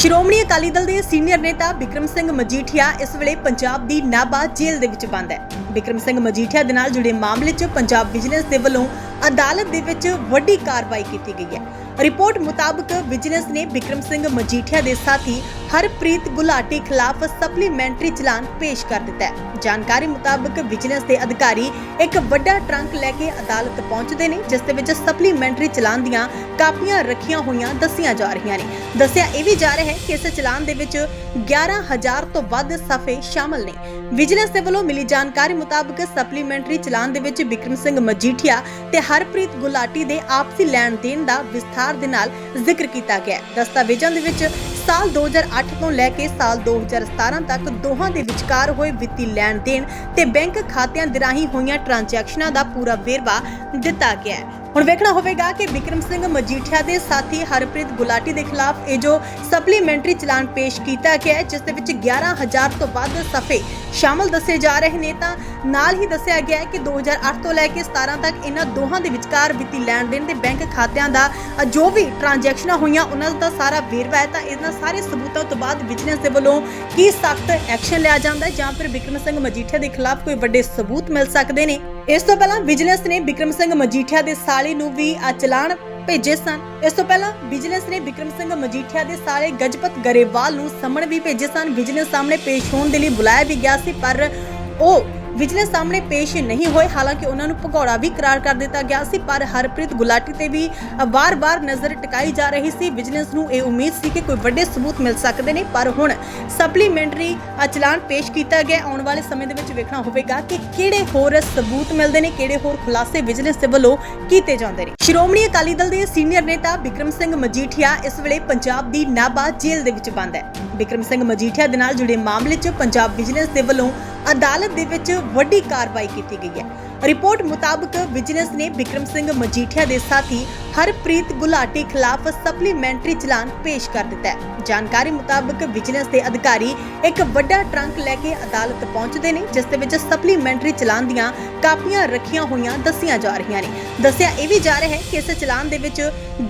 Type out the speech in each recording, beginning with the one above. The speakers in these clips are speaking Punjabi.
ਸ਼੍ਰੋਮਣੀ ਅਕਾਲੀ ਦਲ ਦੇ ਸੀਨੀਅਰ ਨੇਤਾ ਬਿਕਰਮ ਸਿੰਘ ਮਜੀਠੀਆ ਇਸ ਵੇਲੇ ਪੰਜਾਬ ਦੀ ਨਾਭਾ ਜੇਲ੍ਹ ਦੇ ਵਿੱਚ ਬੰਦ ਹੈ। ਬਿਕਰਮ ਸਿੰਘ ਮਜੀਠੀਆ ਦੇ ਨਾਲ ਜੁੜੇ ਮਾਮਲੇ 'ਚ ਪੰਜਾਬ ਵਿਜੀਲੈਂਸ ਦੇ ਵੱਲੋਂ ਅਦਾਲਤ ਦੇ ਵਿੱਚ ਵੱਡੀ ਕਾਰਵਾਈ ਕੀਤੀ ਗਈ ਹੈ। ਰਿਪੋਰਟ ਮੁਤਾਬਕ ਵਿਜੀਲੈਂਸ ਨੇ ਬਿਕਰਮ ਸਿੰਘ ਮਜੀਠੀਆ ਦੇ ਸਾਥੀ ਹਰਪ੍ਰੀਤ ਗੁਲਾਟੀ ਖਿਲਾਫ ਸਪਲੀਮੈਂਟਰੀ ਚਲਾਨ ਪੇਸ਼ ਕਰ ਦਿੱਤਾ ਹੈ। ਜਾਣਕਾਰੀ ਮੁਤਾਬਕ ਵਿਜੀਲੈਂਸ ਦੇ ਅਧਿਕਾਰੀ ਇੱਕ ਵੱਡਾ ਟਰੰਕ ਲੈ ਕੇ ਅਦਾਲਤ ਪਹੁੰਚਦੇ ਨੇ, ਜਿਸ ਦੇ ਵਿੱਚ ਸਪਲੀਮੈਂਟਰੀ ਚਲਾਨ ਦੀਆਂ ਕਾਪੀਆਂ ਰੱਖੀਆਂ ਹੋਈਆਂ ਦੱਸੀਆਂ ਜਾ ਰਹੀਆਂ ਨੇ। ਦੱਸਿਆ ਇਹ ਵੀ ਜਾ ਰਿਹਾ ਹੈ ਕਿ ਇਸ ਚਲਾਨ ਦੇ ਵਿੱਚ 11000 ਤੋਂ ਵੱਧ ਸਫੇ ਸ਼ਾਮਲ ਨੇ। ਵਿਜੀਲੈਂਸ ਦੇ ਵੱਲੋਂ ਮਿਲੀ ਜਾਣਕਾਰੀ ਮੁਤਾਬਕ ਸਪਲੀਮੈਂਟਰੀ ਚਲਾਨ ਦੇ ਵਿੱਚ ਬਿਕਰਮ ਸਿੰਘ ਮਜੀਠੀਆ ਤੇ ਹਰਪ੍ਰੀਤ ਗੁਲਾਟੀ ਦੇ ਆਪਸੀ ਲੈਣ ਦੇਣ ਦਾ ਵਿਸਥਾਰ ਦੇ ਨਾਲ ਜ਼ਿਕਰ ਕੀਤਾ ਗਿਆ ਦਸਤਾਵੇਜ਼ਾਂ ਦੇ ਵਿੱਚ ਸਾਲ 2008 ਤੋਂ ਲੈ ਕੇ ਸਾਲ 2017 ਤੱਕ ਦੋਹਾਂ ਦੇ ਵਿਚਕਾਰ ਹੋਏ ਵਿੱਤੀ ਲੈਣ ਦੇਣ ਤੇ ਬੈਂਕ ਖਾਤਿਆਂ ਦੇ ਰਾਹੀਂ ਹੋਈਆਂ ਟ੍ਰਾਂਜੈਕਸ਼ਨਾਂ ਦਾ ਪੂਰਾ ਵੇਰਵਾ ਦਿੱਤਾ ਗਿਆ ਹੈ। ਹੁਣ ਵੇਖਣਾ ਹੋਵੇਗਾ ਕਿ ਬਿਕਰਮ ਸਿੰਘ ਮਜੀਠੀਆ ਦੇ ਸਾਥੀ ਹਰਪ੍ਰੀਤ ਗੁਲਾਟੀ ਦੇ ਖਿਲਾਫ ਇਹ ਜੋ ਸਪਲੀਮੈਂਟਰੀ ਚਲਾਨ ਪੇਸ਼ ਕੀਤਾ ਗਿਆ ਹੈ, ਜਿਸ ਦੇ ਵਿੱਚ 11000 ਤੋਂ ਵੱਧ ਸਫੇ ਸ਼ਾਮਲ ਦੱਸੇ ਜਾ ਰਹੇ ਨੇ, ਤਾਂ ਨਾਲ ਹੀ ਦੱਸਿਆ ਗਿਆ ਹੈ ਕਿ 2008 ਤੋਂ ਲੈ ਕੇ 17 ਤੱਕ ਇਹਨਾਂ ਦੋਹਾਂ ਦੇ ਵਿਚਕਾਰ ਵਿੱਤੀ ਲੈਣ ਦੇਣ ਦੇ ਬੈਂਕ ਖਾਤਿਆਂ ਦਾ ਜੋ ਵੀ ਟ੍ਰਾਂਜੈਕਸ਼ਨਾਂ ਹੋਈਆਂ, ਉਹਨਾਂ ਦਾ ਸਾਰਾ ਵੇਰਵਾ ਹੈ, ਤਾਂ ਇਹਨਾਂ ਸਾਰੇ ਸਬੂਤਾਂ ਤੋਂ ਬਾਅਦ ਵਿਜੀਲੈਂਸ ਦੇ ਵੱਲੋਂ ਕੀ ਸਖਤ ਐਕਸ਼ਨ ਲਿਆ ਜਾਂਦਾ ਹੈ, ਜਾਂ ਫਿਰ ਬਿਕਰਮ ਸਿੰਘ ਮਜੀਠੀਆ ਦੇ ਖਿਲਾਫ ਕੋਈ ਵੱਡੇ ਸਬੂਤ ਮਿਲ ਸਕਦੇ ਨੇ? ਇਸ ਤੋਂ ਪਹਿਲਾਂ ਵਿਜੀਲੈਂਸ ਨੇ ਬਿਕਰਮ ਸਿੰਘ ਮਜੀਠੀਆ ਦੇ ਸਾਲੇ ਨੂੰ ਵੀ ਆ ਚਲਾਨ ਭੇਜੇ ਸਨ। ਇਸ ਤੋਂ ਪਹਿਲਾਂ ਵਿਜੀਲੈਂਸ ਨੇ ਬਿਕਰਮ ਸਿੰਘ ਮਜੀਠੀਆ ਦੇ ਸਾਲੇ ਗਜਪਤ ਗਰੇਵਾਲ ਨੂੰ ਸਮਣ ਵੀ ਭੇਜੇ ਸਨ। ਵਿਜੀਲੈਂਸ ਸਾਹਮਣੇ ਪੇਸ਼ ਹੋਣ ਦੇ ਲਈ ਬੁਲਾਇਆ ਵੀ ਗਿਆ ਸੀ, ਪਰ ਉਹ ਵਿਜੀਲੈਂਸ ਸਾਹਮਣੇ ਪੇਸ਼ ਨਹੀਂ ਹੋਏ। ਹਾਲਾਂਕਿ ਉਹਨਾਂ ਨੂੰ ਭਗੌੜਾ ਵੀ ਕਰਾਰ ਕਰ ਦਿੱਤਾ ਗਿਆ ਸੀ, ਪਰ ਹਰਪ੍ਰੀਤ ਗੁਲਾਟੀ ਤੇ ਵੀ ਵਾਰ-ਵਾਰ ਨਜ਼ਰ ਟਿਕਾਈ ਜਾ ਰਹੀ ਸੀ। ਵਿਜੀਲੈਂਸ ਨੂੰ ਇਹ ਉਮੀਦ ਸੀ ਕਿ ਕੋਈ ਵੱਡੇ ਸਬੂਤ ਮਿਲ ਸਕਦੇ ਨੇ, ਪਰ ਹੁਣ ਸਪਲੀਮੈਂਟਰੀ ਚਲਾਨ ਪੇਸ਼ ਕੀਤਾ ਗਿਆ। ਆਉਣ ਵਾਲੇ ਸਮੇਂ ਦੇ ਵਿੱਚ ਵੇਖਣਾ ਹੋਵੇਗਾ ਕਿ ਕਿਹੜੇ ਹੋਰ ਸਬੂਤ ਮਿਲਦੇ ਨੇ, ਕਿਹੜੇ ਹੋਰ ਖੁਲਾਸੇ ਵਿਜੀਲੈਂਸ ਦੇ ਵੱਲੋਂ ਕੀਤੇ ਜਾਂਦੇ ਨੇ। ਸ਼੍ਰੋਮਣੀ ਅਕਾਲੀ ਦਲ ਦੇ ਸੀਨੀਅਰ ਨੇਤਾ ਬਿਕਰਮ ਸਿੰਘ ਮਜੀਠੀਆ ਇਸ ਵੇਲੇ ਪੰਜਾਬ ਦੀ ਨਾਭਾ ਜੇਲ੍ਹ ਦੇ ਵਿੱਚ ਬੰਦ ਹੈ। ਬਿਕਰਮ ਸਿੰਘ ਮਜੀਠੀਆ ਦੇ ਨਾਲ ਜੁੜੇ ਮਾਮਲੇ 'ਚ ਪੰਜਾਬ ਵਿਜੀਲੈਂਸ ਦੇ ਵੱਲੋਂ ਅਦਾਲਤ ਦੇ ਵਿੱਚ ਵੱਡੀ ਕਾਰਵਾਈ ਕੀਤੀ ਗਈ ਹੈ। ਰਿਪੋਰਟ ਮੁਤਾਬਕ ਵਿਜੀਲੈਂਸ ਨੇ ਬਿਕਰਮ ਸਿੰਘ ਮਜੀਠੀਆ ਦੇ ਸਾਥੀ ਹਰਪ੍ਰੀਤ ਗੁਲਾਟੀ ਖਿਲਾਫ ਸਪਲੀਮੈਂਟਰੀ ਚਲਾਨ ਪੇਸ਼ ਕਰ ਦਿੱਤਾ ਹੈ। ਜਾਣਕਾਰੀ ਮੁਤਾਬਕ ਵਿਜੀਲੈਂਸ ਦੇ ਅਧਿਕਾਰੀ ਇੱਕ ਵੱਡਾ ਟਰੰਕ ਲੈ ਕੇ ਅਦਾਲਤ ਪਹੁੰਚਦੇ ਨੇ, ਜਿਸ ਦੇ ਵਿੱਚ ਸਪਲੀਮੈਂਟਰੀ ਚਲਾਨ ਦੀਆਂ ਕਾਪੀਆਂ ਰੱਖੀਆਂ ਹੋਈਆਂ ਦੱਸੀਆਂ ਜਾ ਰਹੀਆਂ ਨੇ। ਦੱਸਿਆ ਇਹ ਵੀ ਜਾ ਰਿਹਾ ਹੈ ਕਿ ਇਸ ਚਲਾਨ ਦੇ ਵਿੱਚ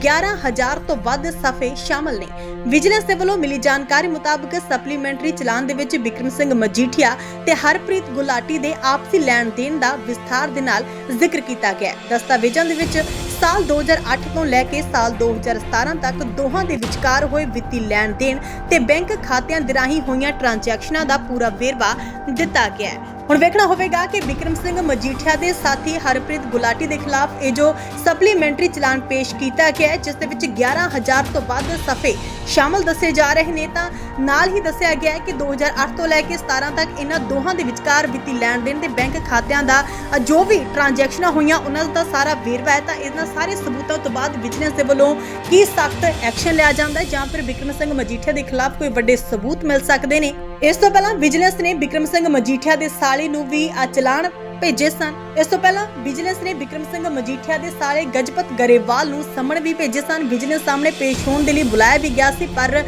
11000 ਤੋਂ ਵੱਧ ਸਫੇ ਸ਼ਾਮਲ ਨੇ। ਵਿਜੀਲੈਂਸ ਦੇ ਵੱਲੋਂ ਮਿਲੀ ਜਾਣਕਾਰੀ ਮੁਤਾਬਕ ਸਪਲੀਮੈਂਟਰੀ ਚਲਾਨ ਦੇ ਵਿੱਚ ਬਿਕਰਮ ਸਿੰਘ ਮਜੀਠੀਆ ਤੇ ਹਰਪ੍ਰੀਤ ਗੁਲਾਟੀ ਦੇ ਆਪਸੀ ਲੈਣ ਦੇਣ ਦਾ ਵਿਸਥਾਰ ਦੇ ਨਾਲ ਜ਼ਿਕਰ ਕੀਤਾ ਗਿਆ ਹੈ। ਦਸਤਾਵੇਜ਼ਾਂ ਦੇ ਵਿੱਚ ਸਾਲ 2008 ਤੋਂ ਲੈ ਕੇ ਸਾਲ 2017 ਤੱਕ ਦੋਹਾਂ ਦੇ ਵਿਚਕਾਰ ਹੋਏ ਵਿੱਤੀ ਲੈਣ ਦੇਣ ਤੇ ਬੈਂਕ ਖਾਤਿਆਂ ਦੇ ਰਾਹੀਂ ਹੋਈਆਂ ਟ੍ਰਾਂਜੈਕਸ਼ਨਾਂ ਦਾ ਪੂਰਾ ਵੇਰਵਾ ਦਿੱਤਾ ਗਿਆ ਹੈ। ਹੁਣ ਵੇਖਣਾ ਹੋਵੇਗਾ ਕਿ ਬਿਕਰਮ ਸਿੰਘ ਮਜੀਠੀਆ ਦੇ ਸਾਥੀ ਹਰਪ੍ਰੀਤ ਗੁਲਾਟੀ ਦੇ ਖਿਲਾਫ ਇਹ ਜੋ ਸਪਲੀਮੈਂਟਰੀ ਚਲਾਨ ਪੇਸ਼ ਕੀਤਾ ਗਿਆ ਹੈ, ਜਿਸ ਦੇ ਵਿੱਚ 11000 ਤੋਂ ਵੱਧ ਸਫੇ ਸ਼ਾਮਲ ਦੱਸੇ ਜਾ ਰਹੇ ਨੇ, ਤਾਂ ਨਾਲ ਹੀ ਦੱਸਿਆ ਗਿਆ ਹੈ ਕਿ 2008 ਤੋਂ ਲੈ ਕੇ 17 ਤੱਕ ਇਹਨਾਂ ਦੋਹਾਂ ਦੇ ਵਿਚਕਾਰ ਵਿੱਤੀ ਲੈਣ ਦੇਣ ਦੇ ਬੈਂਕ ਖਾਤਿਆਂ ਦਾ ਜੋ ਵੀ ਟ੍ਰਾਂਜੈਕਸ਼ਨਾਂ ਹੋਈਆਂ, ਉਹਨਾਂ ਦਾ ਸਾਰਾ ਵੇਰਵਾ ਹੈ, ਤਾਂ ਇਹਨਾਂ ਸਾਰੇ ਸਬੂਤਾਂ ਤੋਂ ਬਾਅਦ ਵਿਜੀਲੈਂਸ ਦੇ ਵੱਲੋਂ ਕੀ ਸਖਤ ਐਕਸ਼ਨ ਲਿਆ ਜਾਂਦਾ ਹੈ, ਜਾਂ ਫਿਰ ਬਿਕਰਮ ਸਿੰਘ ਮਜੀਠੀਆ ਦੇ ਖਿਲਾਫ ਕੋਈ ਵੱਡੇ ਸਬੂਤ ਮਿਲ ਸਕਦੇ ਨੇ। ਇਸ ਤੋਂ ਪਹਿਲਾਂ ਵਿਜੀਲੈਂਸ ਨੇ ਬਿਕਰਮ ਸਿੰਘ ਮਜੀਠੀਆ ਦੇ ਸਾਲੇ ਨੂੰ ਵੀ ਆ ਚਲਾਨ ਭੇਜੇ ਸਨ। ਇਸ ਤੋਂ ਪਹਿਲਾਂ ਵਿਜੀਲੈਂਸ ਨੇ ਬਿਕਰਮ ਸਿੰਘ ਮਜੀਠੀਆ ਦੇ ਸਾਲੇ ਗਜਪਤ ਗਰੇਵਾਲ ਨੂੰ ਸਮਣ ਵੀ ਭੇਜੇ ਸਨ। ਵਿਜੀਲੈਂਸ ਸਾਹਮਣੇ ਪੇਸ਼ ਹੋਣ ਦੇ ਲਈ ਬੁਲਾਇਆ ਵੀ ਗਿਆ ਸੀ, ਪਰ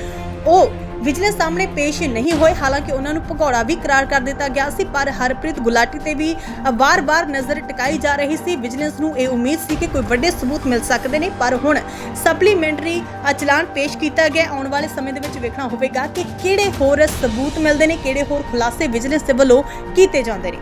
ਉਹ ਵਿਜੀਲੈਂਸ ਸਾਹਮਣੇ ਪੇਸ਼ ਨਹੀਂ ਹੋਏ। ਹਾਲਾਂਕਿ ਉਹਨਾਂ ਨੂੰ ਭਗੌੜਾ ਵੀ ਕਰਾਰ ਕਰ ਦਿੱਤਾ ਗਿਆ ਸੀ, ਪਰ ਹਰਪ੍ਰੀਤ ਗੁਲਾਟੀ ਤੇ ਵੀ ਵਾਰ-ਵਾਰ ਨਜ਼ਰ ਟਿਕਾਈ ਜਾ ਰਹੀ ਸੀ। ਵਿਜੀਲੈਂਸ ਨੂੰ ਇਹ ਉਮੀਦ ਸੀ ਕਿ ਕੋਈ ਵੱਡੇ ਸਬੂਤ ਮਿਲ ਸਕਦੇ ਨੇ, ਪਰ ਹੁਣ ਸਪਲੀਮੈਂਟਰੀ ਚਲਾਨ ਪੇਸ਼ ਕੀਤਾ ਗਿਆ। ਆਉਣ ਵਾਲੇ ਸਮੇਂ ਦੇ ਵਿੱਚ ਵੇਖਣਾ ਹੋਵੇਗਾ ਕਿ ਕਿਹੜੇ ਹੋਰ ਸਬੂਤ ਮਿਲਦੇ ਨੇ, ਕਿਹੜੇ ਹੋਰ ਖੁਲਾਸੇ ਵਿਜੀਲੈਂਸ ਦੇ ਵੱਲੋਂ ਕੀਤੇ ਜਾਂਦੇ ਨੇ।